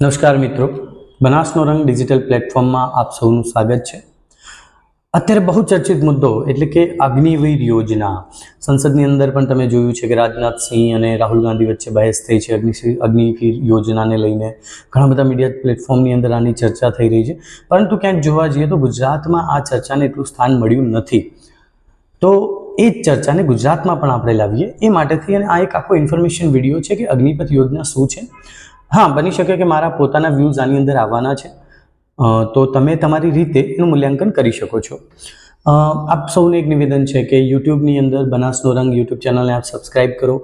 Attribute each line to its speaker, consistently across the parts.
Speaker 1: નમસ્કાર મિત્રો. બનાસનો રંગ ડિજિટલ પ્લેટફોર્મમાં આપ સૌનું સ્વાગત છે. અત્યારે બહુ ચર્ચિત મુદ્દો એટલે કે અગ્નિવીર યોજના. સંસદની અંદર પણ તમે જોયું છે કે રાજનાથસિંહ અને રાહુલ ગાંધી વચ્ચે બહેસ થઈ છે અગ્નિ અગ્નિવીર યોજનાને લઈને. ઘણા બધા મીડિયા પ્લેટફોર્મની અંદર આની ચર્ચા થઈ રહી છે. પરંતુ ક્યાંક જોવા જઈએ તો ગુજરાતમાં આ ચર્ચાને એટલું સ્થાન મળ્યું નથી. તો એ જ ચર્ચાને ગુજરાતમાં પણ આપણે લાવીએ. એ માટેથી અને આ એક આખો ઇન્ફોર્મેશન વીડિયો છે કે અગ્નિપથ યોજના શું છે? હા, બની શકે કે મારા પોતાના વ્યૂઝ આની અંદર આવવાના છે. તો તમે તમારી રીતે એનું મૂલ્યાંકન કરી શકો છો. આપ સૌને એક નિવેદન છે કે યુટ્યુબની અંદર બનાસનો રંગ યુટ્યુબ ચેનલને આપ સબસ્ક્રાઇબ કરો.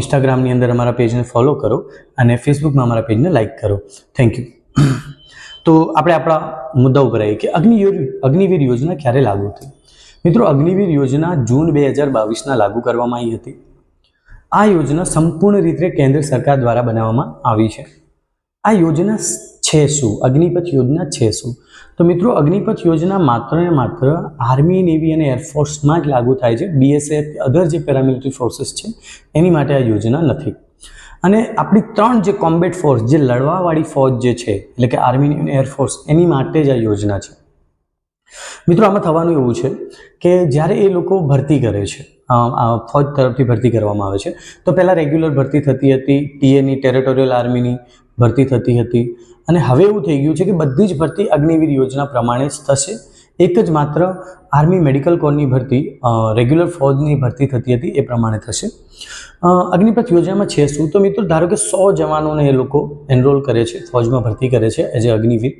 Speaker 1: ઇન્સ્ટાગ્રામની અંદર અમારા પેજને ફોલો કરો અને ફેસબુકમાં અમારા પેજને લાઇક કરો. થેન્ક યુ તો આપણે આપણા મુદ્દા ઉપર આવીએ કે અગ્નિ અગ્નિવીર યોજના ક્યારે લાગુ થઈ? મિત્રો, અગ્નિવીર યોજના જૂન બે હજાર બાવીસના લાગુ કરવામાં આવી હતી. આ યોજના સંપૂર્ણ રીતે કેન્દ્ર સરકાર દ્વારા બનાવવામાં આવી છે. આ યોજના છે શું? અગ્નિપથ યોજના છે શું? તો મિત્રો, અગ્નિપથ યોજના માત્ર ને માત્ર આર્મી, નેવી અને એરફોર્સમાં જ લાગુ થાય છે. બીએસએફ, અધર જે પેરામિલિટરી ફોર્સીસ છે, એની માટે આ યોજના નથી. અને આપણી ત્રણ જે કોમ્બેટ ફોર્સ, જે લડવાવાળી ફોજ જે છે, એટલે કે આર્મી અને એરફોર્સ, એની માટે જ આ યોજના છે. મિત્રો, આમાં થવાનું એવું છે કે જ્યારે એ લોકો ભરતી કરે છે ફોજ તરફથી ભરતી કરવામાં આવે છે, તો પહેલાં રેગ્યુલર ભરતી થતી હતી ટીએની ટેરેટોરિયલ આર્મીની ભરતી થતી હતી. અને હવે એવું થઈ ગયું છે કે બધી જ ભરતી અગ્નિવીર યોજના પ્રમાણે જ થશે. એક જ માત્ર આર્મી મેડિકલ કોરની ભરતી રેગ્યુલર ફોજની ભરતી થતી હતી એ પ્રમાણે થશે. અગ્નિપથ યોજનામાં છે શું? તો મિત્રો, ધારો કે સો જવાનોને એ લોકો એનરોલ કરે છે, ફોજમાં ભરતી કરે છે એઝ એ અગ્નિવીર.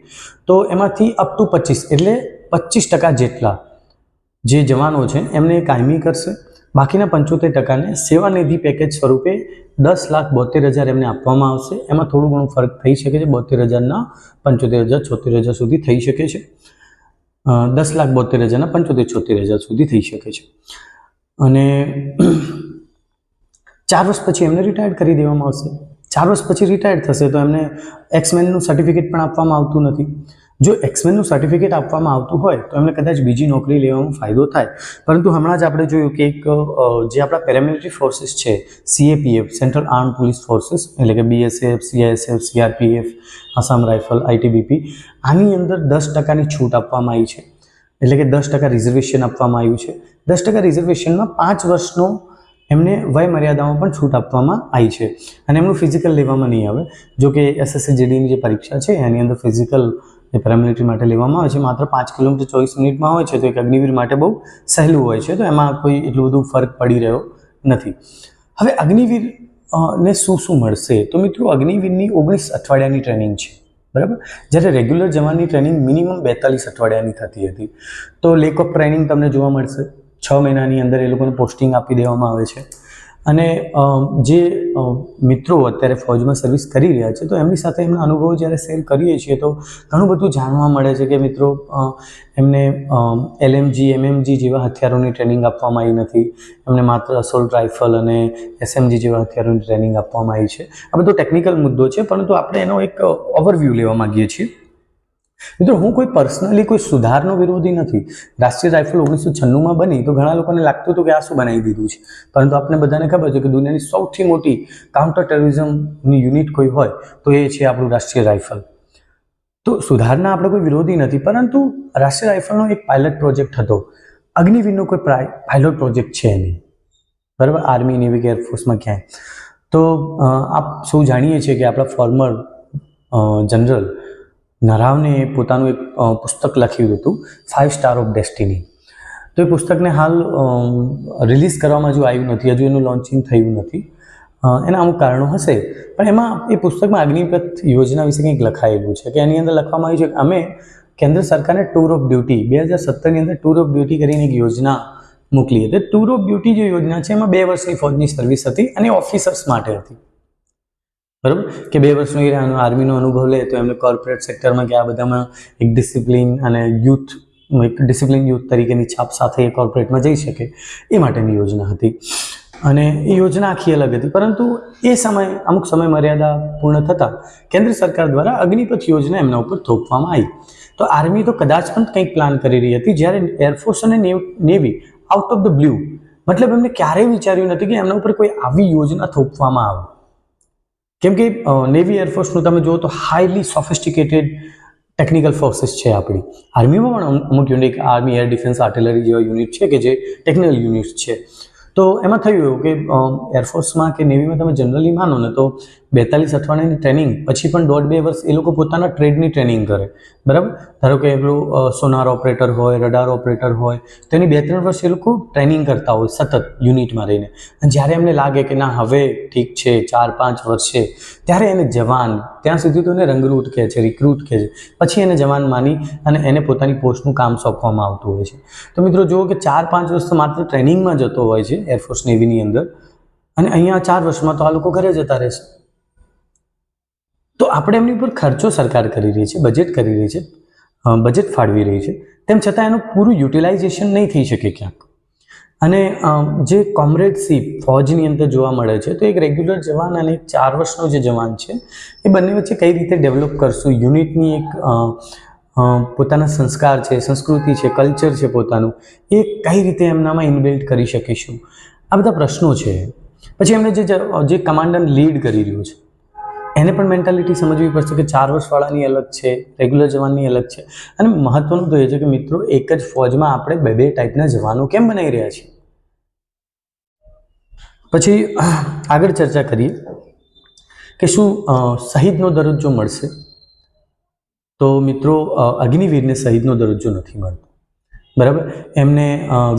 Speaker 1: તો એમાંથી અપ ટુ પચીસ, એટલે પચીસ ટકા જેટલા જે જવાનો છે, એમને કાયમી કરશે. બાકીના પંચોતેર ટકાને સેવાનિધિ પેકેજ સ્વરૂપે દસ લાખ બોતેર હજાર એમને આપવામાં આવશે. એમાં થોડું ઘણું ફરક થઈ શકે છે. બોતેર હજારના પંચોતેર હજાર, છોતેર હજાર સુધી થઈ શકે છે. દસ લાખ બોતેર હજારના પંચોતેર, છોતેર હજાર સુધી થઈ શકે છે. અને ચાર વર્ષ પછી એમને રિટાયર્ડ કરી દેવામાં આવશે. ચાર વર્ષ પછી રિટાયર્ડ થશે તો એમને એક્સમેનનું સર્ટિફિકેટ પણ આપવામાં આવતું નથી. જો એક્સમેનનું સર્ટિફિકેટ આપવામાં આવતું હોય, તો એમને કદાચ બીજી નોકરી લેવામાં ફાયદો થાય. પરંતુ હમણાં જ આપણે જોયું કે એક જે આપણા પેરામિલિટરી ફોર્સિસ છે CAPF central arm police forces એટલે કે BSF CISF CRPF Assam rifle ITBP આની અંદર દસ ટકાની છૂટ આપવામાં આવી છે. એટલે કે દસ ટકા રિઝર્વેશન આપવામાં આવ્યું છે. દસ ટકા રિઝર્વેશનમાં પાંચ વર્ષનો એમને વય મર્યાદામાં પણ છૂટ આપવામાં આવી છે. અને એમનું ફિઝિકલ લેવામાં નહીં આવે. જો કે એસએસસી જેડીની જે પરીક્ષા છે, એની અંદર ફિઝિકલ જે પેરામિલિટરી માટે લેવામાં આવે છે. માત્ર પાંચ કિલોમીટર ચોવીસ મિનિટમાં હોય છે, તો એક અગ્નિવીર માટે બહુ સહેલું હોય છે. તો એમાં કોઈ એટલું બધું ફરક પડી રહ્યો નથી. હવે અગ્નિવીર ને શું શું મળશે? તો મિત્રો, અગ્નિવીરની ઓગણીસ અઠવાડિયાની ટ્રેનિંગ છે. બરાબર? જ્યારે રેગ્યુલર જવાનની ટ્રેનિંગ મિનિમમ બેતાલીસ અઠવાડિયાની થતી હતી. તો લેક ઓફ ટ્રેનિંગ તમને જોવા મળશે. છ મહિનાની અંદર એ લોકોને પોસ્ટિંગ આપી દેવામાં આવે છે. અને જે મિત્રો અત્યારે ફૌજમાં સર્વિસ કરી રહ્યા છે, તો એમની સાથે એમના અનુભવો જ્યારે શેર કરીએ છીએ, તો ઘણું બધું જાણવા મળે છે કે મિત્રો એમને એલએમજી, એમએમજી જેવા હથિયારોની ટ્રેનિંગ આપવામાં આવી નથી. એમને માત્ર અસોલ્ટ રાઇફલ અને એસએમજી જેવા હથિયારોની ટ્રેનિંગ આપવામાં આવી છે. આ બધો ટેકનિકલ મુદ્દો છે, પરંતુ આપણે એનો એક ઓવરવ્યૂ લેવા માગીએ છીએ. મિત્રો, હું કોઈ પર્સનલી કોઈ સુધારનો વિરોધી નથી. રાષ્ટ્રીય રાઇફલ ઓગણીસો છન્નુંમાં બની તો ઘણા લોકોને લાગતું હતું કે આ શું બનાવી દીધું છે. પરંતુ આપણને બધાને ખબર છે કે દુનિયાની સૌથી મોટી કાઉન્ટર ટેરરિઝમની યુનિટ કોઈ હોય તો એ છે આપણું રાષ્ટ્રીય રાઇફલ. તો સુધારના આપણે કોઈ વિરોધી નથી, પરંતુ રાષ્ટ્રીય રાઇફલનો એક પાયલટ પ્રોજેક્ટ હતો. અગ્નિવીરનો કોઈ પાયલોટ પ્રોજેક્ટ છે નહીં. બરાબર? આર્મી નેવી કે એરફોર્સમાં ક્યાંય. તો આપ સૌ જાણીએ છીએ કે આપણા ફોર્મર જનરલ નરાવને પોતાનું એક પુસ્તક લખ્યું હતું ફાઇવ સ્ટાર ઓફ ડેસ્ટિની તો એ પુસ્તકને હાલ રિલીઝ કરવામાં હજુ આવ્યું નથી, હજુ એનું લોન્ચિંગ થયું નથી. એના અમુક કારણો હશે, પણ એમાં એ પુસ્તકમાં અગ્નિપથ યોજના વિશે કંઈક લખાયેલું છે, કે એની અંદર લખવામાં આવ્યું છે કે અમે કેન્દ્ર સરકારને ટૂર ઓફ ડ્યુટી બે હજાર સત્તરની અંદર ટૂર ઓફ ડ્યુટી કરીને એક યોજના મોકલી હતી. ટૂર ઓફ ડ્યુટી જે યોજના છે, એમાં બે વર્ષની ફોજની સર્વિસ હતી અને ઓફિસર્સ માટે હતી. બરાબર? કે બે વર્ષનો એ આનો આર્મીનો અનુભવ લે, તો એમને કોર્પોરેટ સેક્ટરમાં કે આ બધામાં એક ડિસિપ્લિન અને યુથ એક ડિસિપ્લિન યુથ તરીકેની છાપ સાથે એ કોર્પોરેટમાં જઈ શકે, એ માટેની યોજના હતી. અને એ યોજના આખી અલગ હતી, પરંતુ એ સમય, અમુક સમય મર્યાદા પૂર્ણ થતાં કેન્દ્ર સરકાર દ્વારા અગ્નિપથ યોજના એમના ઉપર થોપવામાં આવી. તો આર્મી તો કદાચ પણ કંઈક પ્લાન કરી રહી હતી, જ્યારે એરફોર્સ અને navy out of the blue મતલબ એમને ક્યારેય વિચાર્યું નથી કે એમના ઉપર કોઈ આવી યોજના થોપવામાં આવે. કેમ કે નેવી એરફોર્સનું તમે જુઓ તો હાઈલી સોફિસ્ટિકેટેડ ટેકનિકલ ફોર્સિસ છે આપણી. આર્મીમાં પણ અમુક- unique army air defence artillery જેવા યુનિટ છે કે જે ટેકનિકલ યુનિટ છે. તો એમાં થયું એવું કે એરફોર્સમાં કે નેવીમાં તમે જનરલી માનો ને તો બેતાલીસ અઠવાડિયાની ટ્રેનિંગ પછી પણ દોઢ બે વર્ષ એ લોકો પોતાના ટ્રેડની ટ્રેનિંગ કરે. બરાબર? ધારો કે પેલું સોનાર ઓપરેટર હોય રડાર ઓપરેટર હોય, તો એની બે ત્રણ વર્ષ એ લોકો ટ્રેનિંગ કરતા હોય સતત યુનિટમાં રહીને. અને જ્યારે એમને લાગે કે ના, હવે ઠીક છે, ચાર પાંચ વર્ષ છે, ત્યારે એને જવાન, ત્યાં સુધી તો એને રંગરૂટ કહે છે રિક્રૂટ કહે છે. પછી એને જવાન માની અને એને પોતાની પોસ્ટનું કામ સોંપવામાં આવતું હોય છે. તો મિત્રો જુઓ કે ચાર પાંચ વર્ષ તો માત્ર ટ્રેનિંગમાં જતો હોય છે એરફોર્સ નેવીની અંદર. અને અહીંયા ચાર વર્ષમાં તો આ લોકો ઘરે જતા રહેશે. તો આપણે એમની ઉપર ખર્ચો સરકાર કરી રહી છે બજેટ કરી રહી છે બજેટ ફાળવી રહી છે. તેમ છતાં એનું પૂરું યુટિલાઇઝેશન નહીં થઈ શકે ક્યાંક. અને જે કોમરેડશીપ ફૌજની અંદર જોવા મળે છે, તો એક રેગ્યુલર જવાન અને એક ચાર વર્ષનો જે જવાન છે, એ બંને વચ્ચે કઈ રીતે ડેવલપ કરશું? યુનિટની એક પોતાના સંસ્કાર છે, સંસ્કૃતિ છે કલ્ચર છે પોતાનું, એ કઈ રીતે એમનામાં ઇનબિલ્ટ કરી શકીશું? આ બધા પ્રશ્નો છે. પછી એમને જે જે કમાન્ડર લીડ કરી રહ્યું છે એને પણ મેન્ટાલિટી સમજવી પડશે કે ચાર વર્ષવાળાની અલગ છે રેગ્યુલર જવાનની અલગ છે. અને મહત્વનું તો એ છે કે મિત્રો, એક જ ફૌજમાં આપણે બે બે ટાઈપના જવાનો કેમ બનાવી રહ્યા છીએ? પછી, આગળ ચર્ચા કરીએ કે શું શહીદનો દરજ્જો મળશે? તો મિત્રો અગ્નિવીરને શહીદનો દરજ્જો નથી મળતો. બરાબર? એમને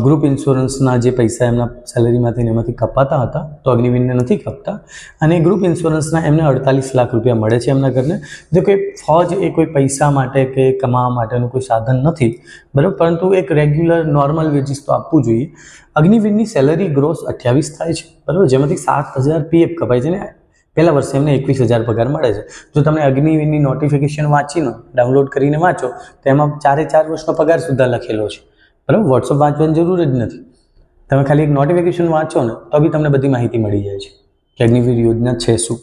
Speaker 1: ગ્રુપ ઇન્સ્યોરન્સના જે પૈસા એમના સેલરીમાંથી એમાંથી કપાતા હતા, તો અગ્નિવીરને નથી કપતા. અને ગ્રુપ ઇન્સ્યોરન્સના એમને અડતાલીસ લાખ રૂપિયા મળે છે એમના ઘરને. જો કે ફોજ એ કોઈ પૈસા માટે કે કમાવા માટેનું કોઈ સાધન નથી, બરાબર? પરંતુ એક રેગ્યુલર નોર્મલ વેજીસ તો આપવું જોઈએ. અગ્નિવીરની સેલરી ગ્રોસ અઠ્યાવીસ થાય છે, બરાબર? જેમાંથી સાત હજાર પીએફ કપાય છે ને પહેલા વર્ષે એમને એકવીસ હજાર પગાર મળે છે. જો તમે અગ્નિવીરની નોટિફિકેશન વાંચીને ડાઉનલોડ કરીને વાંચો, તો એમાં ચારે ચાર વર્ષનો પગાર સુધા લખેલો છે. બરાબર? વોટ્સઅપ વાંચવાની જરૂર જ નથી. તમે ખાલી એક નોટિફિકેશન વાંચો ને, તો બી તમને બધી માહિતી મળી જાય છે કે અગ્નિવીર યોજના છે શું.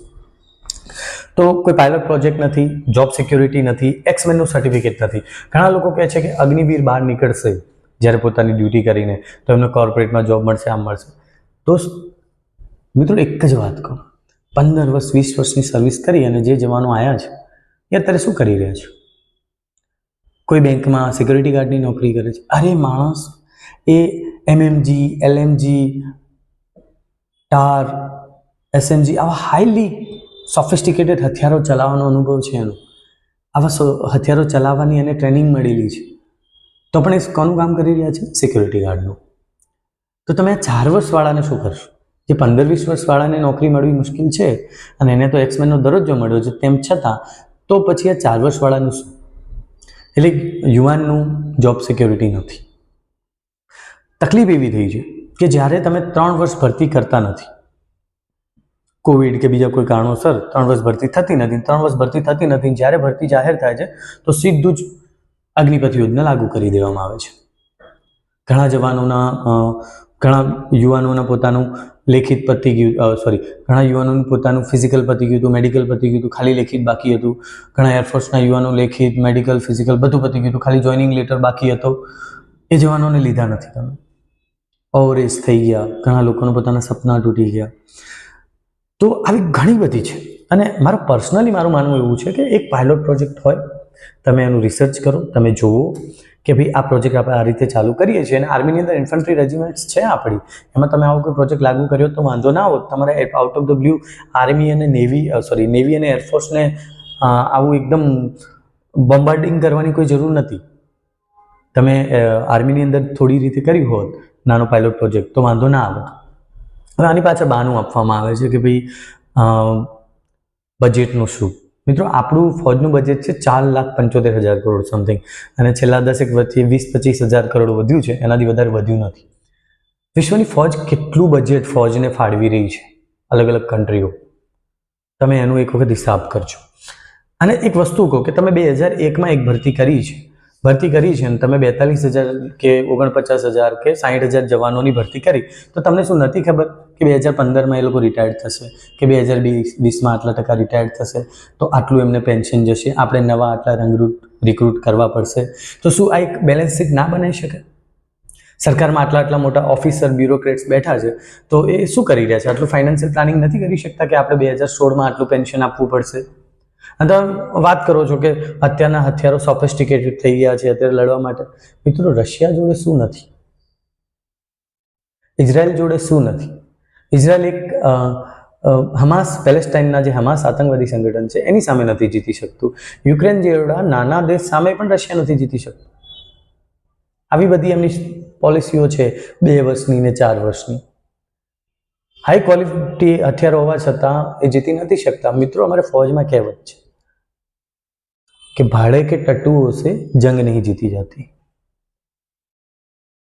Speaker 1: તો કોઈ પાયલટ પ્રોજેક્ટ નથી જોબ સિક્યોરિટી નથી એક્સમેનનું સર્ટિફિકેટ નથી. ઘણા લોકો કહે છે કે અગ્નિવીર બહાર નીકળશે જ્યારે પોતાની ડ્યુટી કરીને, તો એમને કોર્પોરેટમાં જોબ મળશે, આમ મળશે. તો મિત્રો, એક જ વાત કહું. પંદર વર્ષ, વીસ વર્ષની સર્વિસ કરી અને જે જવાનો આવ્યા છે, એ અત્યારે શું કરી રહ્યા છે? કોઈ બેંકમાં સિક્યોરિટી ગાર્ડની નોકરી કરે છે. અરે માણસ, એ એમએમજી એલએમજી ટાર એસએમજી આવા હાઈલી સોફિસ્ટિકેટેડ હથિયારો ચલાવવાનો અનુભવ છે એનો. આવા હથિયારો ચલાવવાની એને ટ્રેનિંગ મળેલી છે. તો પણ એ કોનું કામ કરી રહ્યા છે? સિક્યોરિટી ગાર્ડનું તો તમે આ ચાર વર્ષવાળાને શું કરશો? જે પંદર વીસ વર્ષવાળાને નોકરી મળવી મુશ્કેલ છે અને એને તો એક્સમેનનો દરજ્જો મળ્યો છે, તેમ છતાં તો પછી આ ચાર વર્ષવાળાનું શું? એટલે યુવાનનું જોબ સિક્યોરિટી નથી. તકલીફ એવી થઈ છે કે જ્યારે તમે ત્રણ વર્ષ ભરતી કરતા નથી કોવિડ કે બીજા કોઈ કારણોસર ત્રણ વર્ષ ભરતી થતી નથી, ત્રણ વર્ષ ભરતી થતી નથી, જ્યારે ભરતી જાહેર થાય છે, તો સીધું જ અગ્નિપથ યોજના લાગુ કરી દેવામાં આવે છે. ઘણા જવાનોના ઘણા યુવાનોના પોતાનું લેખિત પતી ગયું સોરી ઘણા યુવાનોનું પોતાનું ફિઝિકલ પતી ગયું હતું મેડિકલ પતી ગયું હતું, ખાલી લેખિત બાકી હતું. ઘણા એરફોર્સના યુવાનો લેખિત મેડિકલ ફિઝિકલ બધું પતી ગયું હતું, ખાલી જોઈનિંગ લેટર બાકી હતો. એ જવાનોને લીધા નથી તમે. ઓવરેજ થઈ ગયા, ઘણા લોકોના પોતાના સપના તૂટી ગયા. તો આવી ઘણી બધી છે. અને મારું પર્સનલી મારું માનવું એવું છે કે એક પાયલોટ પ્રોજેક્ટ હોય, તમે એનું રિસર્ચ કરો, તમે જુઓ. કે ભાઈ આ પ્રોજેક્ટ આપણે આ રીતે ચાલુ કરીએ છીએ અને આર્મીની અંદર ઇન્ફન્ટ્રી રેજિમેન્ટ્સ છે આપણી. એમાં તમે આવો કોઈ પ્રોજેક્ટ લાગુ કર્યો તો વાંધો ના હોત તમારે out of the blue army અને નેવી સોરી નેવી અને એરફોર્સને આવું એકદમ બોમ્બાર્ડિંગ કરવાની કોઈ જરૂર નથી. તમે આર્મીની અંદર થોડી રીતે કર્યું હોત, નાનો પાયલોટ પ્રોજેક્ટ તો વાંધો ના આવે. હવે આની પાછળ બહાનું આપવામાં આવે છે કે ભાઈ બજેટનું શું? મિત્રો, આપણું ફોજનું બજેટ છે ચાર લાખ પંચોતેર હજાર કરોડ સમથિંગ અને છેલ્લા દસેક વચ્ચે વીસ પચીસ હજાર કરોડ વધ્યું છે, એનાથી વધારે વધ્યું નથી. વિશ્વની ફૌજ કેટલું બજેટ ફૌજને ફાળવી રહી છે? અલગ અલગ કન્ટ્રીઓ તમે એનું એક વખત હિસાબ કરજો. અને એક વસ્તુ કહો કે તમે બે હજાર એકમાં એક ભરતી કરી છે. ભરતી કરી છે અને તમે બેતાલીસ હજાર કે ઓગણપચાસ હજાર કે સાઠ હજાર જવાનોની ભરતી કરી, તો તમને શું નથી ખબર કે બે હજાર પંદરમાં એ લોકો રિટાયર્ડ થશે, કે બે હજાર વીસમાં આટલા ટકા રિટાયર્ડ થશે, તો આટલું એમને પેન્શન જશે, આપણે નવા આટલા રંગરૂટ રિક્રુટ કરવા પડશે. તો શું આ એક બેલેન્સ શીટ ના બનાવી શકે સરકારમાં આટલા આટલા મોટા ઓફિસર બ્યુરોક્રેટ્સ બેઠા છે, તો એ શું કરી રહ્યા છે? આટલું ફાઇનાન્શિયલ પ્લાનિંગ નથી કરી શકતા કે આપણે બે હજાર સોળમાં આટલું પેન્શન આપવું પડશે? તમે વાત કરો છો કે અત્યારના હથિયારો સોફિસ્ટિકેટેડ થઈ ગયા છે, અત્યારે લડવા માટે. મિત્રો, રશિયા જોડે શું નથી? ઇઝરાયલ જોડે શું નથી? ઇઝરાયલ એક હમાસ, પેલેસ્ટાઇનના જે હમાસ આતંકવાદી સંગઠન છે, એની સામે નથી જીતી શકતું. યુક્રેન જેવડા નાના દેશ સામે પણ રશિયા નથી જીતી શકતું. આવી બધી એમની પોલિસીઓ છે, બે વર્ષની ને ચાર વર્ષની. હાઈ ક્વોલિટી હથિયારો હોવા છતાં એ જીતી નથી શકતા. મિત્રો, અમારે ફૌજમાં કહેવત છે કે ભાડે કે ટટ્ટુઓ હશે જંગ નહીં જીતી જતી.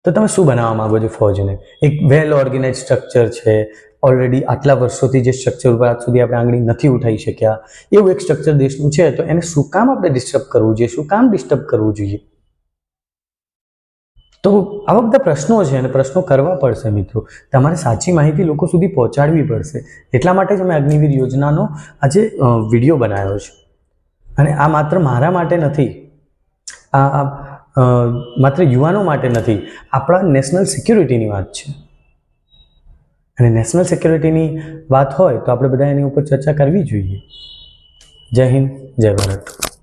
Speaker 1: તો તમે શું બનાવવા માંગો છો ફૌજને? એક વેલ ઓર્ગેનાઇઝ સ્ટ્રક્ચર છે. ઓલરેડી આટલા વર્ષોથી જે સ્ટ્રક્ચર ઉપર આજ સુધી આપણે આંગળી નથી ઉઠાવી શક્યા. એવું એક સ્ટ્રક્ચર દેશનું છે. તો એને શું કામ આપણે ડિસ્ટર્બ કરવું જોઈએ? શું કામ ડિસ્ટર્બ કરવું જોઈએ? તો આવા બધા પ્રશ્નો છે અને પ્રશ્નો કરવા પડશે મિત્રો. તમારે સાચી માહિતી લોકો સુધી પહોંચાડવી પડશે. એટલા માટે જ અમે અગ્નિવીર યોજનાનો આજે વીડિયો બનાવ્યો છે. અને આ માત્ર મારા માટે નથી. આ, માત્ર યુવાનો માટે નથી. આપણા નેશનલ સિક્યુરિટીની વાત છે. અને નેશનલ સિક્યુરિટીની વાત હોય તો આપણે બધા એની ઉપર ચર્ચા કરવી જોઈએ. જય હિન્દ જય ભારત.